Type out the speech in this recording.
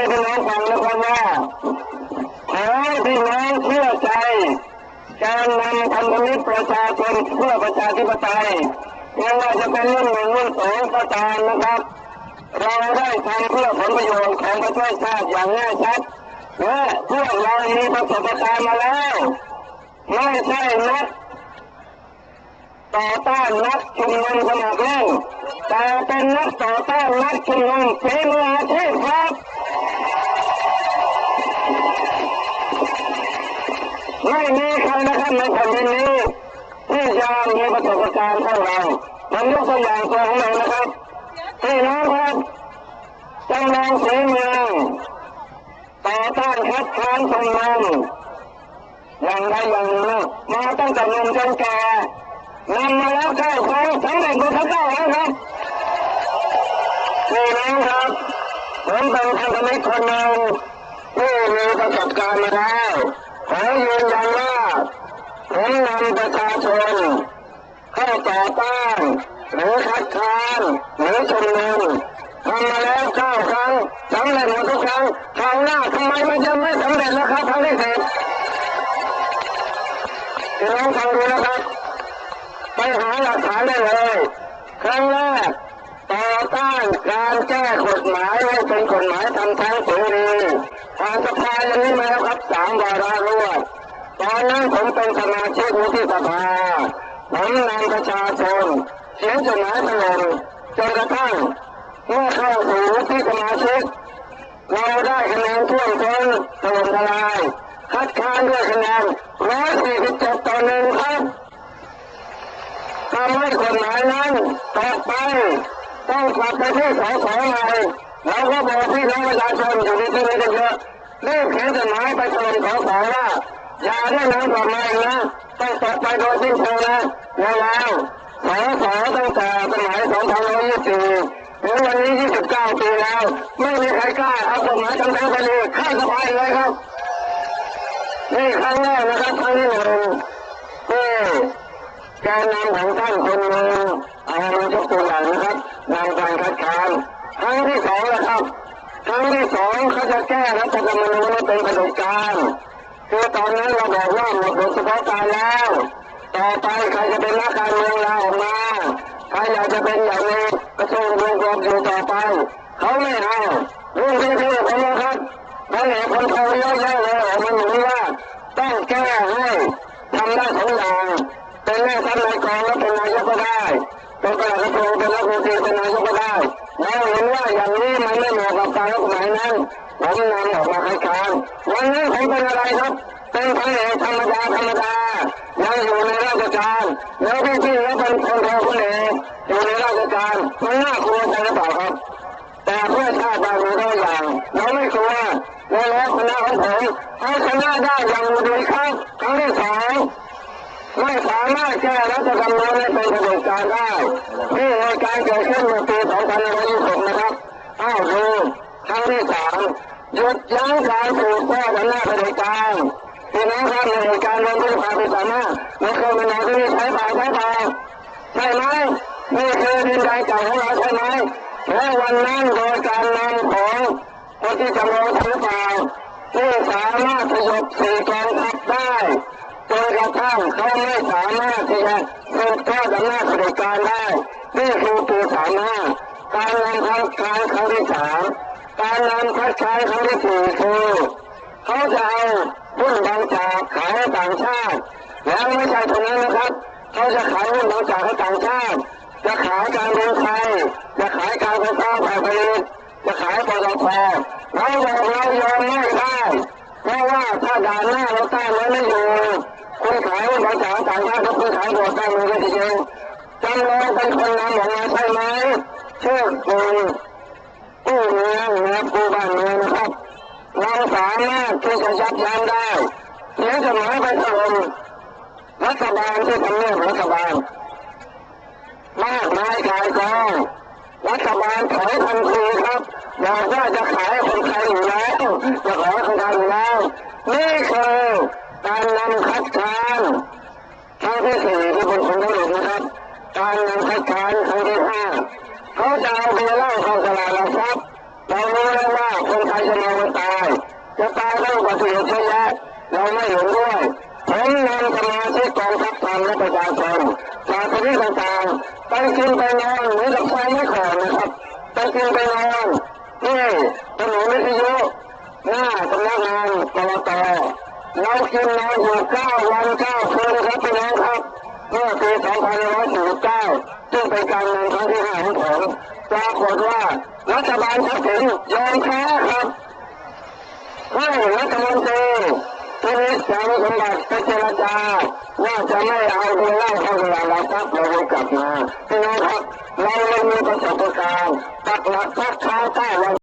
ให้พี่น้องฟังนะครับว่าขอให้พี่น้องเชื่อใจ การนำพันธมิตรประชาชนเพื่อประชาธิปไตยไม่ว่าจะเป็นรุ่นหนึ่งรุ่นสองก็ตามนะครับ เราได้ทำเพื่อผลประโยชน์ของประเทศชาติอย่างแน่ชัดและพวกเรามีประสบการณ์มาแล้วไม่ใช่นักต่อต้านนักชุมนุมสมัครเล่นแต่เป็นนักต่อต้านนักชุมนุมฝีมืออาชีพครับ ไม่มีใครนะครับในแผ่นดินนี้ที่จะมีประสบการณ์เท่าเราผมยกตัวอย่างตัวของเรานะครับพี่น้องครับจำลองสีเมืองต่อต้านคัดค้านชุมนุมอย่างไรอย่างหนึ่งมาตั้งแต่หนุ่มจนแก่นำมาแล้วเก้าครั้งสำเร็จมดทั้งเก้าแล้วครับพี่น้องครับผมเป็นพันธมิตรคนหนึ่งที่มีประสบการณ์มาแล้ว ขอยืนยันว่าผมนำประชาชนเข้าต่อต้านหรือคัดค้านหรือชุมนุมทำมาแล้วเก้าครั้งสำเร็จหมดทุกครั้งคราวหน้าทำไมมันจะไม่สำเร็จแล้วครับครั้งที่สิบพี่น้องฟังดูนะครับ ไปหาหลักฐานได้เลย ครั้งแรกต่อต้านการแก้กฎหมายให้เป็นกฎหมายทำทางเสรีผ่านสภาอย่างนี้มาแล้วครับสามวาระรวดตอนนั้นผมเป็นสมาชิกวุฒิสภาผมนำประชาชนเขียนจดหมายถล่มจนกระทั่งเมื่อเข้าสู่วุฒิสมาชิกเราได้คะแนนท่วมท้นถล่มทลายคัดค้านด้วยคะแนน147ต่อหนึ่งครับทำให้กฎหมายนั้นต่อไปต้องกลับไปที่สสใหม่เราก็บอกพี่น้องประชาชนอยู่ในที่นี้กันเยอะ รีบเขียนจดหมายไปถล่มสสว่าอย่าได้น้ำกลับมาอีกนะต้องตัดไปโดยสิ้นเชิงนะแล้วแล้วสสตั้งแต่สมัย2524ถึงวันนี้ 29 ปีแล้ว ไม่มีใครกล้าเอากฎหมายทำทางคดีข้าสภาเลยครับนี่ครั้งแรกนะครับครั้งที่หนึ่งที่การนำของท่านคนหนึ่งเอามายกตัวอย่างนะครับนำการคัดค้านครั้งที่สองนะครับ รั้งที่สองเขาจะแก้รัฐธรรมนูญเป็นเผด็จการคือตอนนั้นเราบอกว่าหมดบทเฉพาะการแล้ว ต่อไปใครจะเป็นนักการเมืองลาออกมาใครอยากจะเป็นอย่างนี้กระทรวงรวมรวมอยู่ต่อไปเขาไม่เอาเรื่องที่ที่ผมนะครับท่านเห็นคนโทรเยอะแยะเลยออกมาหนุนว่าต้องแก้ให้ทำได้สองอย่างเป็นแม่ทัพนายกองและเป็นนายกก็ได้ ป็นประหลัดกระทรวงเป็นรัฐมนตรีเป็นนายกก็ได้เราเห็นว่าอย่างนี้มันไม่เหมาะกับการกฎหมายนั้นผมนำออกมาคัดค้านวันนี้ผมเป็นอะไรครับเป็นพันเอกธรรมดาธรรมดายังอยู่ในราชการแล้วพี่ที่แล้วเป็นคนโทคนเอกอยู่ในราชการมันน่ากลัวใจหรือเปล่าครับ แต่เพื่อชาติบ้านเมืองตัวอย่างเราไม่กลัวแล้วคณะของผมเอาชนะได้อย่างดีครับครั้งที่สอง ไม่สามารถแก้รัฐธรรมนูญให้เป็นเผด็จการได้นี่เหตุการณ์เกิดขึ้นเมื่อปี2526นะครับอ้าวดูครั้งที่สามหยุดยั้งการถูกแก้อำนาจเผด็จการพี่น้องครับในเหตุการณ์นั้นที่ผ่านไปสามารถไม่เคยมีนายที่ใช้ป่าใช้ป่าใช่ไหมนี่คือดินแดนเก่าของเราใช่ไหมและวันนั้นโดยการนำของคนที่จำลองถือเปล่าที่สามารถสยบสี่กองทัพได้ ระทั่งเขาไม่สามารถที่จะสืบทอดอำนาจเผด็จการได้นี่คือปีสามห้าการนำคัดค้านครั้งที่สามการนำคัดค้านครั้งที่สี่คือเขาจะเอาหุ้นบางจากขายให้ต่างชาติ แล้วไม่ใช่ตรงนั้นนะครับเขาจะขายหุ้นบางจากให้ต่างชาติ จะขายการบินไทยจะขายการไฟฟ้าฝ่ายผลิตจะขายปตทเราบอกเรายอมไม่ได้เพราะว่าถ้าด่านหน้าเราต้านไว้ไม่อยู่ คนขายภาษาต่างชาติคือขายบวกได้เลยทีเดียวจำลองเป็นคนนำออกมาใช่ไหมเชื่อคนกู้เมืองนะครับกู้บ้านเมืองนะครับเราสามารถที่จะยับยั้งได้เขียนจดหมายไปถล่มรัฐบาลที่ทำเนียบรัฐบาลมากมายขายกองรัฐบาลถอยทันทีครับบอกว่าจะขายคนไทยอยู่แล้วจะขอคนไทยอยู่แล้วนี่คือ การนำคัดค้านครั้งที่สี่ที่เป็นคนทั้งหมดนะครับ การนำคัดค้านครั้งที่ห้าเขาจะเอาเบียร์เล้าข้าตลาดหลักทรัพย์เรารู้แล้วว่าคนไทยจะมาตาย จะตายก็อุบัติเหตุเยอะแยะเราไม่เห็นด้วยผมนำสมาชิกกองทัพธรรมและประชาชนจากประเทศต่างๆไปกินไปนอนเหมือนกับไฟไม่ขอนะครับไปกินไปนอนที่ถนนวิทยุหน้าสำนักงานกรต เรากินนอนอยู่เก้าวันเก้าคืนครับพี่น้องครับเมื่อปี2549ซึ่งเป็นการเมืองครั้งที่ห้าของผมปรากฏว่ารัฐบาลทักษิณยอมแพ้ครับให้รัฐมนตรีที่มีสารสมบัติไปเจรจาว่าจะไม่เอาเงินเล่าเข้าเวลาเราทับเราให้กลับมาพี่น้องครับเรายังมีประสบการณ์ปักหลักพักเท้าใต้วัน